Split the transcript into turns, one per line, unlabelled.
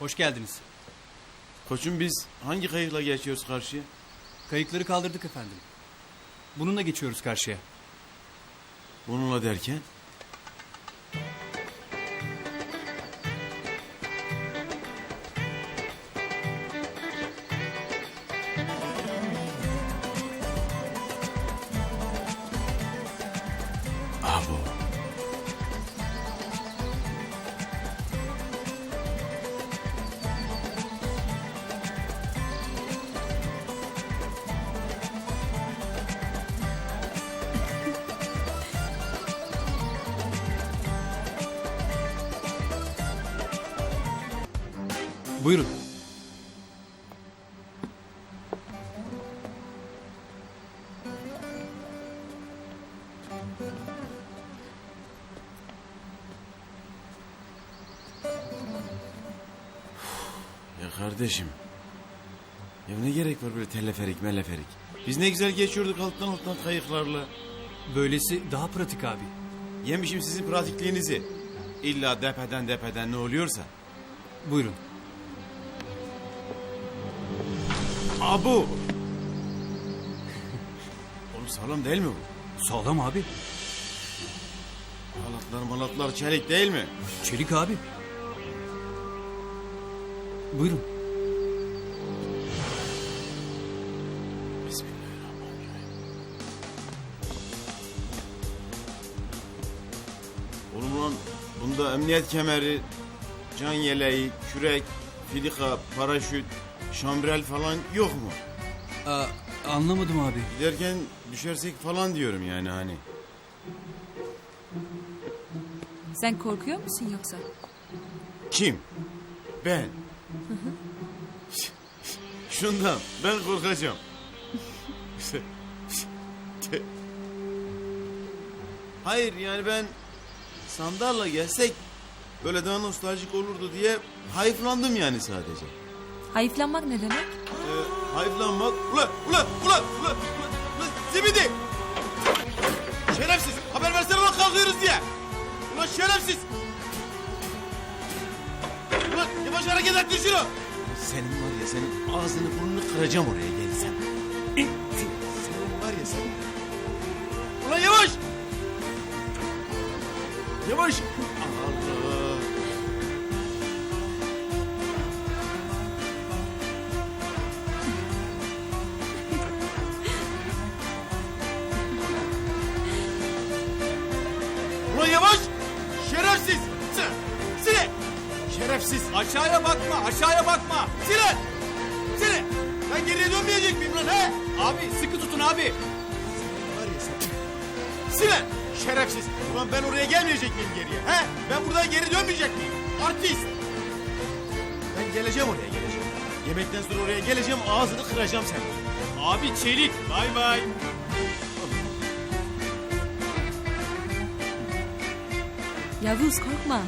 Hoş geldiniz.
Koçum biz hangi kayıkla geçiyoruz karşıya?
Kayıkları kaldırdık efendim. Bununla geçiyoruz karşıya.
Bununla derken?
Buyurun.
Ya kardeşim. Ya ne gerek var böyle teleferik meleferik? Biz ne güzel geçiyorduk alttan alttan kayıklarla.
Böylesi daha pratik abi.
Yemişim sizin pratikliğinizi. İlla depeden depeden ne oluyorsa.
Buyurun.
Abu. Oğlum sağlam değil mi bu?
Sağlam abi.
Halatlar malatlar çelik değil mi?
Çelik abi. Buyurun.
Bismillahirrahmanirrahim. Oğlum lan bunda emniyet kemeri, can yeleği, kürek, filika, paraşüt, şambrel falan yok mu?
Aa, anlamadım abi.
Giderken düşersek falan diyorum yani hani.
Sen korkuyor musun yoksa?
Kim? Ben. Şundan ben korkacağım. Hayır yani ben sandalla gelsek böyle daha nostaljik olurdu diye hayıflandım yani sadece.
Hayıflanmak ne demek?
Ee, hayıflanmak... Ula ula ula ula ula zibidi! Şerefsiz! Haber versene lan kalkıyoruz diye! Ulan şerefsiz! Ulan yavaş hareket et şunu! Senin var ya senin ağzını burnunu kıracağım oraya gelsen. Senin var ya senin. Ulan yavaş! Yavaş! Allah! Şerefsiz! Sile! Sile! Şerefsiz!
Aşağıya bakma, aşağıya bakma.
Sile! Sile! Ben geriye dönmeyecek miyim lan he?
Abi sıkı tutun abi.
Var ya sen. Sile! Şerefsiz! Ulan ben oraya gelmeyecek miyim geriye? He? Ben buradan geri dönmeyecek miyim? Artist! Ben geleceğim oraya geleceğim. Yemekten sonra oraya geleceğim ağzını kıracağım senin.
Abi çelik. Bay bay.
Yavuz korkma.